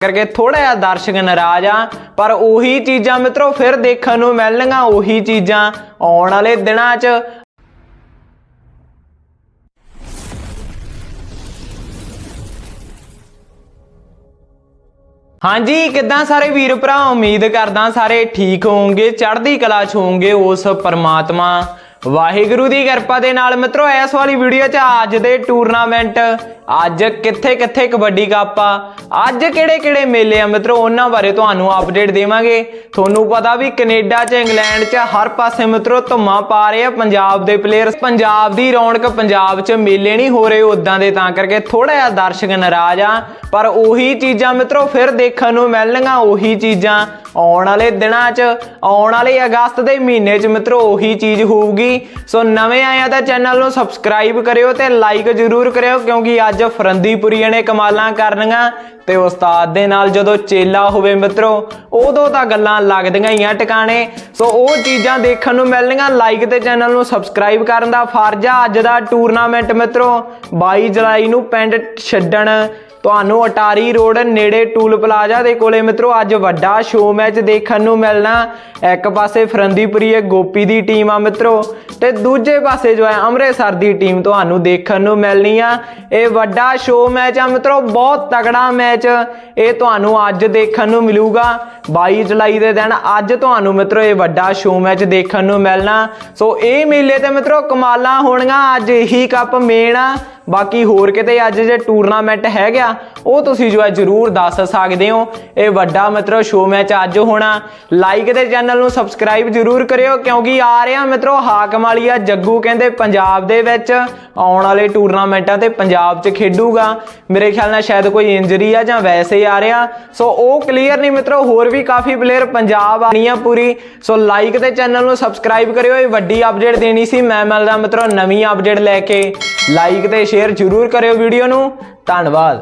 ਕਰਕੇ ਥੋੜਾ ਜਿਹਾ ਦਰਸ਼ਕ ਨਾਰਾਜ਼ ਆ, ਪਰ ਉਹੀ ਚੀਜ਼ਾਂ ਮਿੱਤਰੋ ਫਿਰ ਦੇਖਣ ਨੂੰ ਮਿਲਣਗੀਆਂ, ਉਹੀ ਚੀਜ਼ਾਂ ਆਉਣ ਵਾਲੇ ਦਿਨਾਂ 'ਚ। ਹਾਂਜੀ, ਕਿੱਦਾਂ ਸਾਰੇ ਵੀਰ ਭਰਾ? ਉਮੀਦ ਕਰਦਾ ਸਾਰੇ ਠੀਕ ਹੋਵੋਗੇ, ਚੜ੍ਹਦੀ ਕਲਾ 'ਚ ਹੋਵੋਗੇ ਉਸ ਪਰਮਾਤਮਾ। ਵਾਹਿਗੁਰੂ ਦੀ ਕਿਰਪਾ ਦੇ ਨਾਲ ਮਿੱਤਰੋ, ਇਸ ਵਾਲੀ ਵੀਡੀਓ 'ਚ ਅੱਜ ਦੇ ਟੂਰਨਾਮੈਂਟ ਅੱਜ ਕਿੱਥੇ ਕਿੱਥੇ ਕਬੱਡੀ ਕੱਪ ਆ? ਅੱਜ ਕਿਹੜੇ ਕਿਹੜੇ ਮੇਲੇ ਆ ਮਿੱਤਰੋ? ਉਹਨਾਂ ਬਾਰੇ ਤੁਹਾਨੂੰ ਅਪਡੇਟ ਦੇਵਾਂਗੇ। ਤੁਹਾਨੂੰ ਪਤਾ ਵੀ ਕੈਨੇਡਾ 'ਚ, ਇੰਗਲੈਂਡ 'ਚ ਹਰ ਪਾਸੇ ਮਿੱਤਰੋ ਧੁੰਮਾਂ ਪਾ ਰਹੇ ਆ ਪੰਜਾਬ ਦੇ ਪਲੇਅਰ ਪੰਜਾਬ ਦੀ ਰੌਣਕ ਪੰਜਾਬ 'ਚ ਮੇਲੇ ਨਹੀਂ ਹੋ ਰਹੇ ਉਦਾਂ ਦੇ, ਤਾਂ ਕਰਕੇ ਥੋੜਾ ਜਿਹਾ ਦਰਸ਼ਕ ਨਾਰਾਜ਼ ਆ। ਪਰ ਉਹੀ ਚੀਜ਼ਾਂ ਮਿੱਤਰੋ ਫਿਰ ਦੇਖਣ ਨੂੰ ਮਿਲਣਗੀਆਂ, ਉਹੀ ਚੀਜ਼ਾਂ ਆਉਣ ਵਾਲੇ ਦਿਨਾਂ 'ਚ, ਆਉਣ ਵਾਲੇ ਅਗਸਤ ਦੇ ਮਹੀਨੇ 'ਚ ਮਿੱਤਰੋ ਉਹੀ ਚੀਜ਼ ਹੋਊਗੀ। ਸੋ ਨਵੇਂ ਆਇਆ ਤਾਂ ਚੈਨਲ ਨੂੰ ਸਬਸਕ੍ਰਾਈਬ ਕਰਿਓ ਤੇ ਲਾਈਕ ਜ਼ਰੂਰ ਕਰਿਓ, ਕਿਉਂਕਿ ਅੱਜ ਫਰੰਦੀਪੁਰੀਆਂ ਨੇ ਕਮਾਲਾਂ ਕਰਨੀਆਂ ਤੇ ਉਸਤਾਦ ਦੇ ਨਾਲ ਜਦੋਂ ਚੇਲਾ ਹੋਵੇ ਮਿੱਤਰੋ, ਉਦੋਂ ਤਾਂ ਗੱਲਾਂ ਲੱਗਦੀਆਂ ਹੀ ਆ ਟਿਕਾਣੇ। ਸੋ ਉਹ ਚੀਜ਼ਾਂ ਦੇਖਣ ਨੂੰ ਮਿਲਣਗੀਆਂ ਲਾਈਕ ਤੇ ਚੈਨਲ ਨੂੰ ਸਬਸਕ੍ਰਾਈਬ ਕਰਨ ਦਾ ਫਰਜ਼ ਆ। ਅੱਜ ਦਾ ਟੂਰਨਾਮੈਂਟ ਮਿੱਤਰੋ 22 ਜੁਲਾਈ ਨੂੰ ਪਿੰਡ ਛੱਡਣ। ਤੁਹਾਨੂੰ ਅਟਾਰੀ ਰੋਡ ਨੇੜੇ ਟੂਲ ਪਲਾਜ਼ਾ ਦੇ ਕੋਲੇ ਮਿੱਤਰੋ, ਅੱਜ ਵੱਡਾ ਸ਼ੋਅ ਮੈਚ ਦੇਖਣ ਨੂੰ ਮਿਲਣਾ। ਇੱਕ ਪਾਸੇ ਫਰੰਦੀਪੁਰੀ ਇਹ ਗੋਪੀ ਦੀ ਟੀਮ ਆ ਮਿੱਤਰੋ, ਤੇ ਦੂਜੇ ਪਾਸੇ ਜੋ ਹੈ, ਅੰਮ੍ਰਿਤਸਰ ਦੀ ਟੀਮ ਤੁਹਾਨੂੰ ਦੇਖਣ ਨੂੰ ਮਿਲਣੀ ਆ। ਇਹ ਵੱਡਾ ਸ਼ੋਅ ਮੈਚ ਆ ਮਿੱਤਰੋ, ਬਹੁਤ ਤਗੜਾ ਮੈਚ ਇਹ ਤੁਹਾਨੂੰ ਅੱਜ ਦੇਖਣ ਨੂੰ ਮਿਲੂਗਾ। 22 ਜੁਲਾਈ ਦੇ ਦਿਨ ਅੱਜ ਤੁਹਾਨੂੰ ਮਿੱਤਰੋ ਇਹ ਵੱਡਾ ਸ਼ੋਅ ਮੈਚ ਦੇਖਣ ਨੂੰ ਮਿਲਣਾ। ਸੋ ਇਹ ਮੇਲੇ ਤੇ ਮਿੱਤਰੋ ਕਮਾਲਾਂ ਹੋਣੀਆਂ ਅੱਜ ਇਹੀ ਕੱਪ ਮੇਨ ਆ। ਬਾਕੀ ਹੋਰ ਕਿਤੇ ਅੱਜ ਜੇ ਟੂਰਨਾਮੈਂਟ ਹੈਗਾ, ਉਹ ਤੁਸੀਂ ਜੋ ਹੈ ਜਰੂਰ ਦੱਸ ਸਕਦੇ ਹੋ। ਇਹ ਵੱਡਾ ਮਿੱਤਰੋ ਸ਼ੋਅ ਮੈਚ ਅੱਜ ਹੋਣਾ। ਲਾਈਕ ਤੇ ਚੈਨਲ ਨੂੰ ਸਬਸਕ੍ਰਾਈਬ ਜਰੂਰ ਕਰਿਓ, ਕਿਉਂਕਿ ਆ ਰਿਹਾ ਮਿੱਤਰੋ ਹਾਕਮ ਵਾਲੀਆ ਜੱਗੂ ਕਹਿੰਦੇ ਪੰਜਾਬ ਦੇ ਵਿੱਚ। ਆਉਣ ਵਾਲੇ ਟੂਰਨਾਮੈਂਟਾਂ ਤੇ ਪੰਜਾਬ 'ਚ ਖੇਡੂਗਾ। ਮੇਰੇ ਖਿਆਲ ਨਾਲ ਸ਼ਾਇਦ ਕੋਈ ਇੰਜਰੀ ਆ ਜਾਂ ਵੈਸੇ ਹੀ ਆ ਰਿਹਾ। ਸੋ ਉਹ ਕਲੀਅਰ ਨਹੀਂ ਮਿੱਤਰੋ, ਹੋਰ ਵੀ ਕਾਫੀ ਪਲੇਅਰ ਪੰਜਾਬ ਆਣੀ ਆ ਪੂਰੀ। ਸੋ ਲਾਈਕ ਤੇ ਚੈਨਲ ਨੂੰ ਸਬਸਕ੍ਰਾਈਬ ਕਰਿਓ, ਇਹ ਵੱਡੀ ਅਪਡੇਟ ਦੇਣੀ ਸੀ। ਮੈਂ ਮਿਲਦਾ ਮਿੱਤਰੋ ਨਵੀਂ ਅਪਡੇਟ ਲੈ ਕੇ। ਲਾਈਕ ਤੇ ਸ਼ੇਅਰ ਜਰੂਰ ਕਰਿਓ ਵੀਡੀਓ ਨੂੰ। ਧੰਨਵਾਦ।